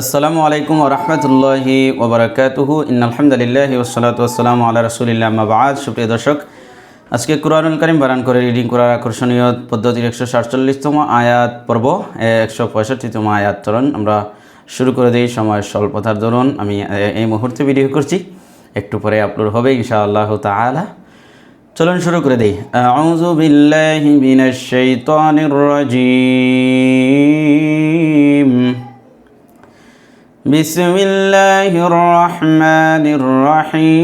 আসসালামু আলাইকুম ওরহমতুল্লাহি ওবরাকাতুহু ইনালহামদুলিল্লাহ ওসলাত ওসালাম আল্লাহ রসুলিল্লাহ মাবাদ সুপ্রিয় দর্শক, আজকে কুরআনুল করিম বারান করে রিডিং করার আকর্ষণীয় পদ্ধতির একশো সাতচল্লিশতম আয়াত পর্ব একশো পঁয়ষট্টিতম আয়াত চরণ। আমরা শুরু করে দিই সময় স্বল্পতার দরুন। আমি এই মুহূর্তে ভিডিও করছি। একটু পরে আপলোড হবে ইনশাআল্লাহ তাআলা। চলুন শুরু করে দিই। আউযু বিল্লাহি মিনাশ শাইতানির রাজিম। بسم الله الرحمن الرحيم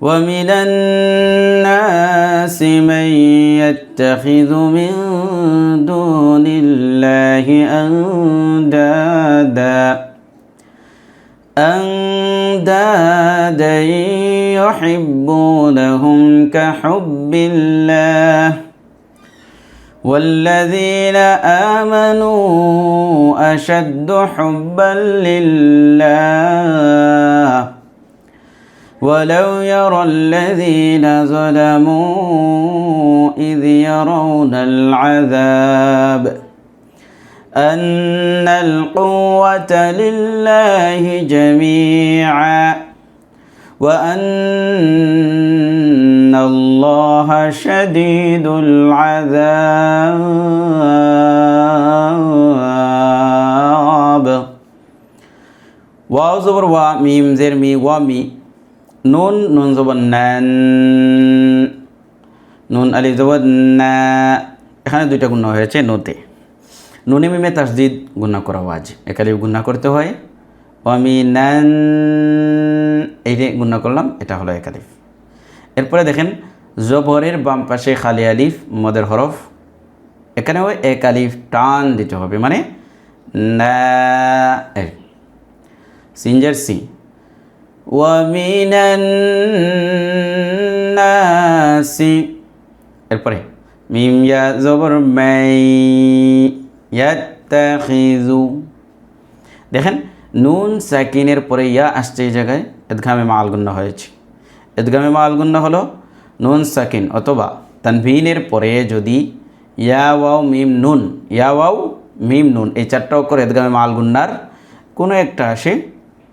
ومن الناس من يتخذ من دون الله أندادا أندادا يحبونهم كحب الله والذين آمنوا أشد حبا لله. ولو يرى الذين ظلموا إذ يرون العذاب أن القوة لله جميعا وأن الله شديد العذاب ওয়াও জবর ওয়া মিম জের মি ওয়া মি নুন নুন জবর নান নুন আলি জবর না এখানে দুইটা গুণ হয়েছে নোতে নুনে মিমে তাসদিদ গুণা করা ওয়াজ একালি গুণা করতে হয় ওয়ামি নান এই যে গুণা করলাম এটা হলো একালিফ এরপরে দেখেন জবরের বাম পাশে খালি আলিফ মদের হরফ এখানেও এক আলিফ টান দিতে হবে মানে না এই। সিঞ্জার সি ومن الناس এরপরে মিম ইয়া জবর মাই ইয়াত্তাখিযু দেখেন নুন সাকিনের পরে ইয়া আসছে এই জায়গায় এদগামে মাল গুণ্য হয়েছে এদগামে মাল গুণ্য হলো নুন সাকিন অথবা তানভিনের পরে যদি ইয়া ওয়াও মিম নুন, ইয়া ওয়াও মিম নুন, এই চারটা অক্ষর এদগামে মাল গুন্নার কোনো একটা আসে,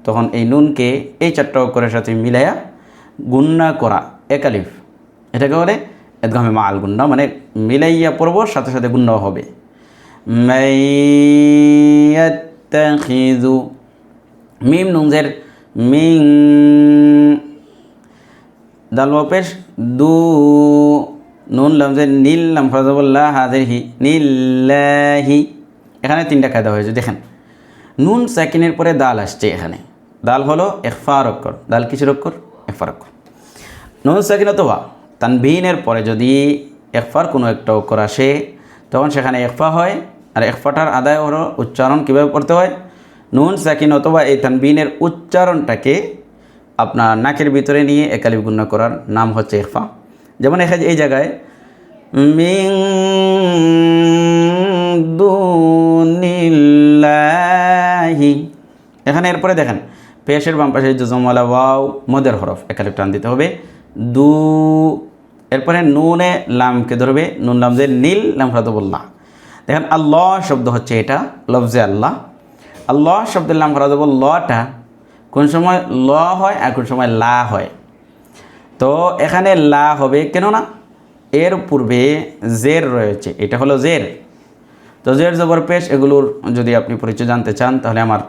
তখন এই নুনকে এই চারটা অক্ষরের সাথে মিলাইয়া গুন্না করা একালিফ এটাকে বলে এদগামে মাল গুন্না মানে মিলাইয়া পড়ব, সাথে সাথে গুন্নাও হবে। মিম নুনজের মিং দাল পেশ, দু, নুন লামজের নীল লাম ফরাজাবুল্লাহ হাজের হি নীলাহি এখানে তিনটা কায়দা হয়েছে দেখেন। নুন সাকিনের পরে দাল আসছে এখানে। দাল হলো একফার অক্ষর। দাল কিসের অক্ষর? একফার অক্ষর। নুন সাকিন অথবা তানবিনের পরে যদি একফার কোনো একটা অক্ষর আসে, তখন সেখানে একফা হয়। আর একফাটার আদায় হলো উচ্চারণ কীভাবে করতে হয়? নুন সাকিন অথবা এই তানবিনের উচ্চারণটাকে আপনার নাকের ভিতরে নিয়ে একালিপ গুণ্য করার নাম হচ্ছে একফা যেমন এখানে এই জায়গায় মিং দুনিল্লাহি এখানে এরপরে দেখেন, পেশের বাম পাশে জজমওয়ালা ওয়াও, মদের হরফ একালিপ টান দিতে হবে। দু, এরপরে নুনে লামকে ধরবে, নুন লামজে নীল, লাম ফরাদবুল্লাহ দেখেন, আল্লাহ শব্দ হচ্ছে এটা, লফজে আল্লাহ। আল্লাহ শব্দের লাম ফরাদবুল লটা কোন সময় ল হয় আর কোন সময় লা হয়। তো এখানে লা হবে কেন না এর পূর্বে জের রয়েছে, এটা হলো জের। তো জের জবর পেশ, এগুলোর যদি আপনি পরিচয় জানতে চান, তাহলে আমার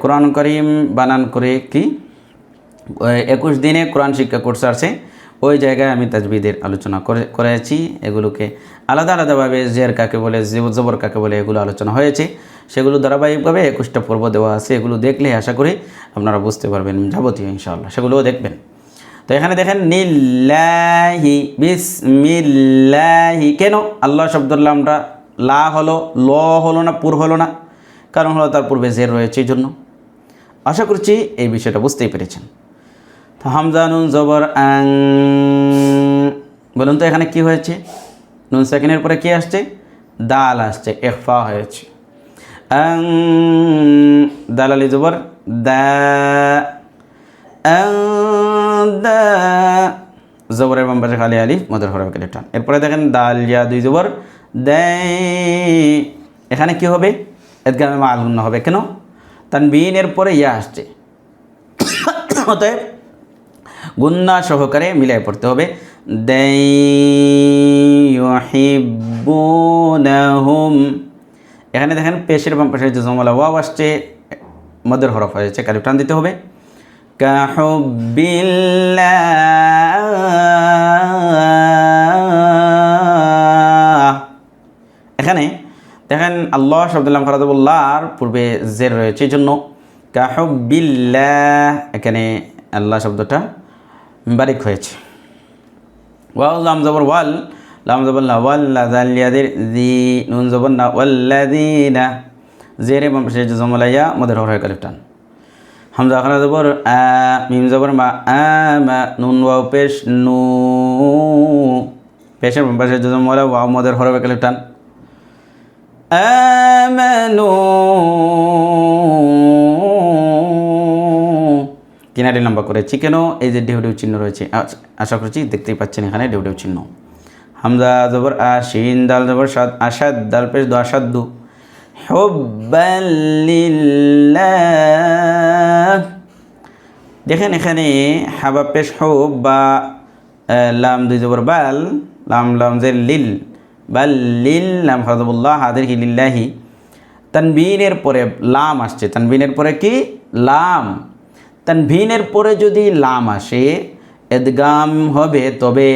কোরআন করিম বানান করে কি? একুশ দিনে কোরআন শিক্ষা কোর্স আছে ওই জায়গায় আমি তাজবিদের আলোচনা করে, করেছি। এগুলোকে আলাদা আলাদাভাবে জের কাকে বলে জেব- জবর কাকে বলে, এগুলো আলোচনা হয়েছে। সেগুলো ধারাবাহিকভাবে একুশটা পর্ব দেওয়া আছে, এগুলো দেখলে আশা করি আপনারা বুঝতে পারবেন, যাবতীয় ইনশাআল্লাহ, সেগুলোও দেখবেন। তো এখানে দেখেন, নিল্লাহি, বিসমিল্লাহি, কেন? আল্লাহ শব্দুল্লাহ আমরা লা হলো, ল হলো না, পুর হলো না, কারণ হলো তার পূর্বে জের রয়েছে এই জন্য। আশা করছি এই বিষয়টা বুঝতেই পেরেছেন। তো হামজা নুন জবর আং, বলুন তো এখানে কি হয়েছে? নুন সেকেন্ডের পরে কি আসছে? দাল আসছে এফা হয়েছে। আং, দালালি জবর, দা, আং, দা, জবরের খালি আলিফ, মদের হরফ একালিফ টান এরপরে দেখেন দাল, ইয়া, দুই জবর দেয় এখানে কি হবে? এদগামে মা আলগুন্ন হবে। কেন? তানবিনের পরে ইয়া আসছে। অতএব গুন্না সহকারে মিলাই পড়তে হবে। দেহিবুনহুম এখানে দেখেন পেশের এবং পাশে যে জমলা ওয়াও আসছে, মদের হরফ হয়েছে, কালিফ টান দিতে হবে। এখানে দেখেন আল্লাহ শব্দুল্লাহ ফরাদুল্লাহর পূর্বে জের রয়েছে, এই জন্য কাহবিল্লাহ, এখানে আল্লাহ শব্দটা বারিক হয়েছে। ওয়াল লাম, জবর, ওয়াল। লাম জবর না জালিয়াদের দি নুন জবর না ওয়াল্লাদিনা জেরে পাশে যে জমলাইয়া মদের হর হয় কালিফটান হামজা খানা জবর, আ, মিম জবর মা, আ, মা, নুন ওয়াও পেশ, নু। পেশের পাশে জমলা ওয়াও মদের হর হয় কালিফটান আমানু কিনারি লম্বা করে চিকেনও এই যে ঢেউ ঢেউ চিহ্ন রয়েছে আশা করছি দেখতেই পাচ্ছেন এখানে ঢেউ ঢেউ চিহ্ন। হামজা জবর আশিন, দাল জবর সাদ আসাদ, দাল পেশ দু, আসাদ্দু। হুব্বালিল্লাহ দেখেন এখানে হাবা পেশ হোব বা লাম দুই জবর বাল, লাম লাম যে লিল, বাল লিল, লাম হজবুল্লাহ হাদের হিলিল্লাহি তানবিনের পরে লাম আসছে। তানবিনের পরে কি? লাম। তানভিনের পরে যদি লাম আসে, এদগাম হবে তবে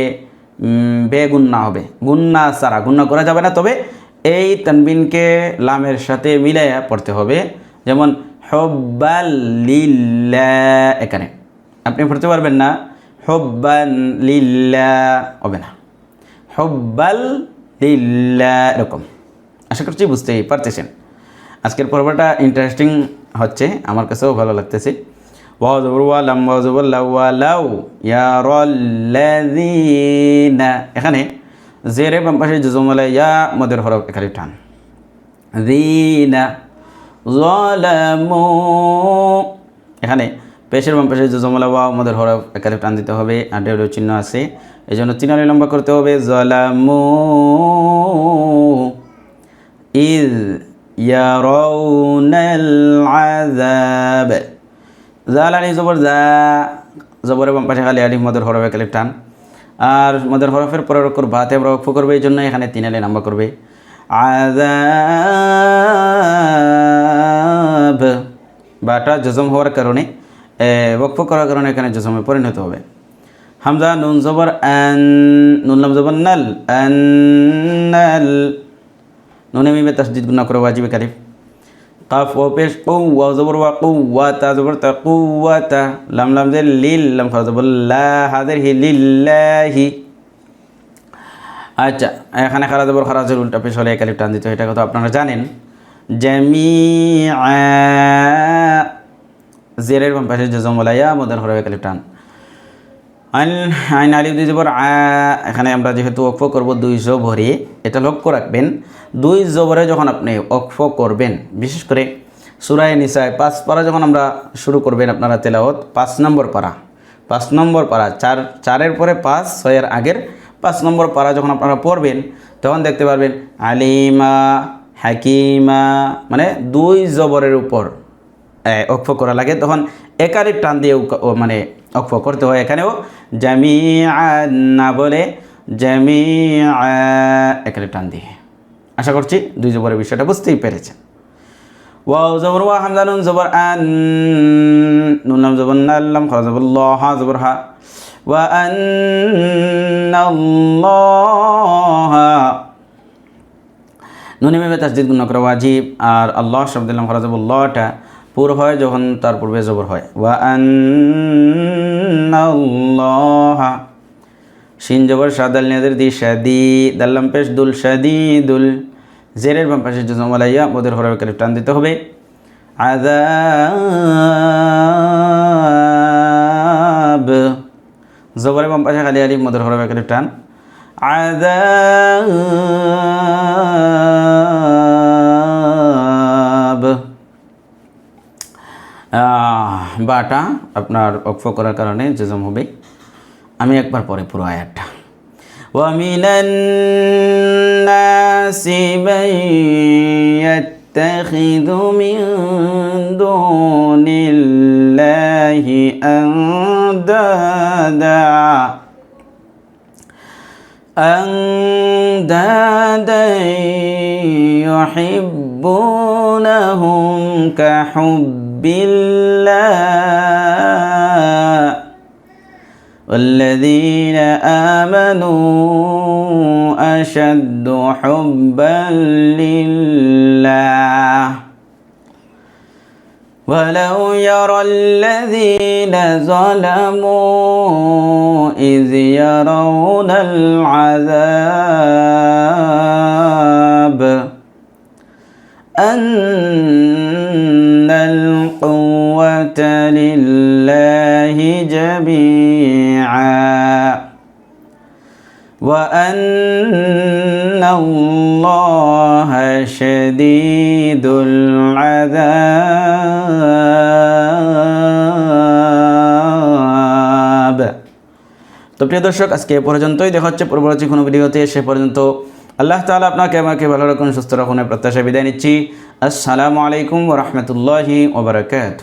বেগুন্না হবে। গুন্না সারা গুন্না করা যাবে না। তবে এই তানবিনকে লামের সাথে মিলাইয়া পড়তে হবে। যেমন এখানে। আপনি পড়তে পারবেন না হব্বান লিল্লা হবে না। হব্বাল লিল্লা এরকম। আশা করছি বুঝতেই পারতেছেন। আজকের পর্বটা ইন্টারেস্টিং হচ্ছে, আমার কাছেও ভালো লাগতেছে। ওয়াজবর ওয়ালাম ওয়াজবর লাউ ইয়ারল্লাযীনা। এখানে জেরে বাম পাশে ইয়া মদের হরফ এখানে টান। যিনা যালামু এখানে পেশের বাম পাশে ওয়া মদের হরফ এখানে টান দিতে হবে, আর ডেউ চিহ্ন আছে। এই জন্য চিহ্ন লম্বা করতে হবে জালামু ইজ ইয়ারাউনাল আযাব। জাল আলি জবর জা জবরের বাম পাশে খালি আলিফ মদের হরফে কালিফ টান। আর মদের হরফের পরে রকর ভাতে রক্ষ করবে এই জন্য এখানে তিন আলি নাম্বার করবে। আজাব বাটা জজম হওয়ার কারণে এ, ওকফ করার কারণে এখানে জজমে পরিণত হবে। হামজা নুন জবর আন নুন লাম জবর নাল আন্নাল নুনে মিমে তসদিদ গুনা করে ওয়াজিবে কারিফ কাফ ও পেশ কৌ ওয়া জবর ওয়া কৌ ওয়া তা জবর তা কৌ ওয়া তা লাম লাম জে লিল লাম খা জবর লা হাদের হি লিল্লাহি আচ্ছা এখানে খারা জবর খারাজের উল্টা পেশ হলে একালিফ টান দিতে এটা কথা আপনারা জানেন। জামিআ জেরের বাম পাশে যে জমলাইয়া মদন হরবে একালিফ টান আইন আইন আলিফ দুই এখানে আমরা যেহেতু অক্ষ করব, দুই জবরে এটা লক্ষ্য রাখবেন। দুই জবরে যখন আপনি অক্ষ করবেন, বিশেষ করে সুরায় নিসায় পাঁচ পারা যখন আমরা শুরু করবেন আপনারা তেলাওত পাঁচ নম্বর পারা। পাঁচ নম্বর পারা, চার, চারের পরে পাঁচ, ছয়ের আগের পাঁচ নম্বর পারা যখন আপনারা পড়বেন, তখন দেখতে পারবেন আলিমা, হাকিমা মানে দুই জবরের উপর অক্ষ করা লাগে। তখন একারির টান দিয়ে মানে অক্ষ করতে হয় এখানেও। জামি না বলে জামি একারির টান দিয়ে। আশা করছি দুই জবরের বিষয়টা বুঝতেই পেরেছেন। ওয়াও, জবর ওয়া, হামজা, নুন, জবর আন। নুন, লাম, জবর নাল্লাম খরা জবর ল, হা, জবর হা। ওয়া আন্নাল্লাহা। নুনে মেমে তাসদিদ গুণ করা ওয়াজিব। আর আল্লাহ শব্দুল্লাহ ফরাজবুল্লাহটা পুর হয় যখন তার পূর্বে জবর হয়। ওয়া আন্নাল্লাহা। শিন জবর সাদাল নেদের দি শাদি দাল্লাম পেশ দুল শাদি দুল। জেরের বাম পাশে জমালাইয়া ওদের হরবে কালিফ টান দিতে হবে। আযাব। জবরের বাম পাশে খালি আলিফ মদের হরবে কালিফ টান। আযাব। বাটা আপনার অক্ষ করার কারণে জজম হবে আমি একবার পরে পুরো আয়াতটা ومن الناس من يتخذ من دون الله أندادا أندادا يحبونهم كحب الله والذين آمنوا أشد حبا لله. ولو يرى الذين ظلموا إذ يرون العذاب. أن القوة لله جميعا وأن الله شديد العذاب তো প্রিয় দর্শক আজকে এ পর্যন্তই দেখা হচ্ছে পরবর্তী কোনো ভিডিওতে সে পর্যন্ত আল্লাহ তালা আপনাকে, আমাকে ভালো রাখুন, সুস্থ রাখুন প্রত্যাশা বিদায় নিচ্ছি। আসসালামু আলাইকুম ওরহমতুল্লাহি ওবরাকাত